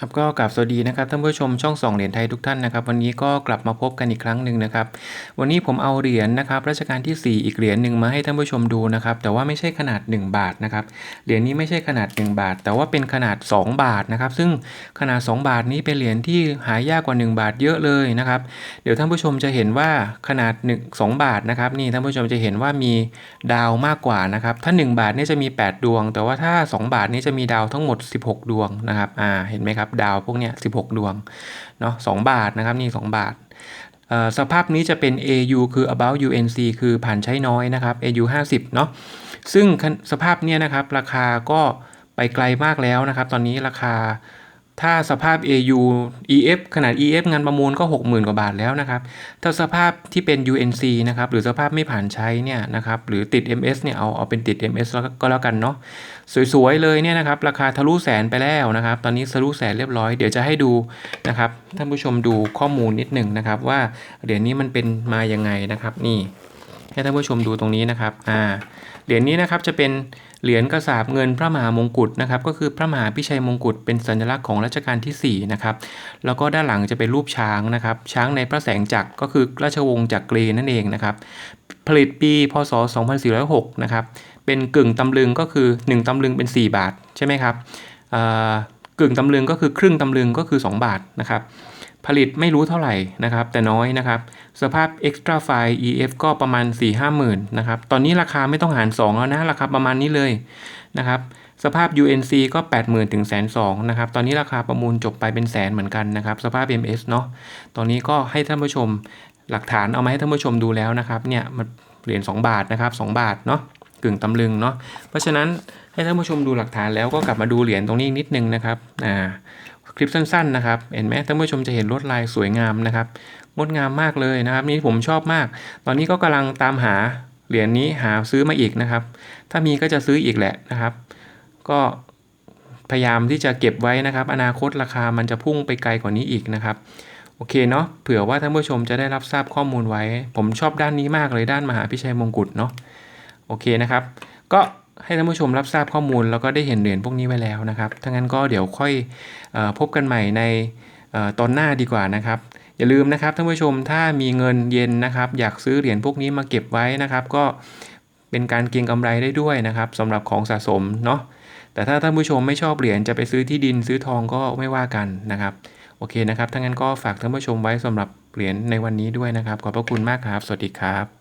ครับก็กลับสวัสดีนะครับท่านผู้ชมช่องสองเหรียญไทยทุกท่านนะครับวันนี้ก็กลับมาพบกันอีกครั้งหนึ่งนะครับวันนี้ผมเอาเหรียญนะครับรัชกาลที่ 4 อีกเหรียญหนึ่งมาให้ท่านผู้ชมดูนะครับแต่ว่าไม่ใช่ขนาด 1 บาทนะครับเหรียญนี้ไม่ใช่ขนาด 1 บาท แต่ว่าเป็นขนาด 2 บาทนะครับซึ่งขนาด 2 บาทนี้เป็นเหรียญที่หายากกว่า 1 บาทเยอะเลยนะครับเดี๋ยวท่านผู้ชมจะเห็นว่าขนาด1 2บาทนะครับนี่ท่านผู้ชมจะเห็นว่ามีดาวมากกว่านะครับถ้า 1 บาทนี่จะมี 8 ดวง แต่ว่าถ้า 2 บาทนี่จะมีดาวทั้งหมด 16 ดวงนะครับอ่าเห็นไหมครับดาวพวกเนี้ย16 ดวงเนาะ2บาทนะครับนี่ 2 บาทสภาพนี้จะเป็น AU คือ about UNC คือผ่านใช้น้อยนะครับ AU 50เนาะซึ่งสภาพเนี้ยนะครับราคาก็ไปไกลมากแล้วนะครับ ตอนนี้ราคา ถ้าสภาพ AU EF ขนาด EF งานประมูลก็ 60,000 กว่าบาทแล้วนะครับ ถ้าสภาพที่เป็น UNC นะครับ หรือสภาพไม่ผ่านใช้เนี่ยนะครับ หรือติด MS เนี่ย เอาเอาเป็นติด MS แล้วก็แล้วกันเนาะ สวยๆ เลยเนี่ยนะครับ ราคาทะลุแสนไปแล้วนะครับ ตอนนี้ทะลุแสนเรียบร้อย เดี๋ยวจะให้ดูนะครับ ท่านผู้ชมดูข้อมูลนิดหนึ่งนะครับ ว่าเหรียญนี้มันเป็นมายังไงนะครับ นี่ ให้ท่านผู้ชมดูตรงนี้นะครับอ่าเหรียญนี้นะครับจะเป็นเหรียญกระสาบเงินพระมหามงกุฎนะครับก็คือพระมหาพิชัยมงกุฎเป็นสัญลักษณ์ของรัชกาลที่4นะครับแล้วก็ด้านหลังจะเป็นรูปช้างนะครับช้างในพระแสงจักรก็คือราชวงศ์จักรีนั่นเองนะครับผลิตปีพศ 2406นะครับเป็นกึ่งตำลึงก็คือ 1ตำลึงเป็น 4 บาทใช่ไหมครับกึ่งตำลึงก็คือครึ่งตำลึงก็คือ 2 บาทนะครับ ผลิตไม่รู้เท่าไหร่นะครับ แต่น้อยนะครับ สภาพ extra file EF ก็ประมาณ 4 5 0 0 0 0นะครับ ตอนนี้ราคาไม่ต้องหาร 2 แล้วนะ ราคาประมาณนี้เลยนะครับ สภาพ UNC ก็ 80,000ถึงแสนสองนะครับ ตอนนี้ราคาประมูลจบไปเป็นแสนเหมือนกันนะครับ สภาพ MS เนาะ ตอนนี้ก็ให้ท่านผู้ชมหลักฐานเอามาให้ท่านผู้ชมดูแล้วนะครับ เนี่ยมันเหรียญ2บาทนะครับ 2 บาทเนาะกึ่งตำลึงเนาะ เพราะฉะนั้นให้ท่านผู้ชมดูหลักฐานแล้วก็กลับมาดูเหรียญตรงนี้นิดนึงนะครับ อ่า คลิปสั้นๆนะครับ เห็นไหมท่านผู้ชมจะเห็นลวดลายสวยงามนะครับงดงามมากเลยนะครับ นี่ผมชอบมาก ตอนนี้ก็กำลังตามหาเหรียญนนี้หาซื้อมาอีกนะครับ ถ้ามีก็จะซื้ออีกแหละนะครับ ก็พยายามที่จะเก็บไว้นะครับ อนาคตราคามันจะพุ่งไปไกลกว่านี้อีกนะครับโอเคเนาะเผื่อว่าท่านผู้ชมจะได้รับทราบข้อมูลไว้ ผมชอบด้านนี้มากเลยด้านมหาพิชัยมงกุฎเนาะโอเคนะครับ ก็ ให้ท่านผู้ชมรับทราบข้อมูล แล้วก็ได้เห็นเหรียญพวกนี้ไว้แล้วนะครับถ้างั้นก็เดี๋ยวค่อยอพบกันใหม่ในตอนหน้าดีกว่านะครับ อย่าลืมนะครับท่านผู้ชมถ้ามีเงินเย็นนะครับ อยากซื้อเหรียญพวกนี้มาเก็บไว้นะครับ ก็เป็นการเก็งกำไรได้ด้วยนะครับสำหรับของสะสมเนาะแต่ถ้าท่านผู้ชมไม่ชอบเหรียญจะไปซื้อที่ดินซื้อทองก็ไม่ว่ากันนะครับโอเคนะครับถ้างั้นก็ฝากท่านผู้ชมไว้สำหรับเหรียญในวันนี้ด้วยนะครับ ขอบพระคุณมากครับ สวัสดีครับ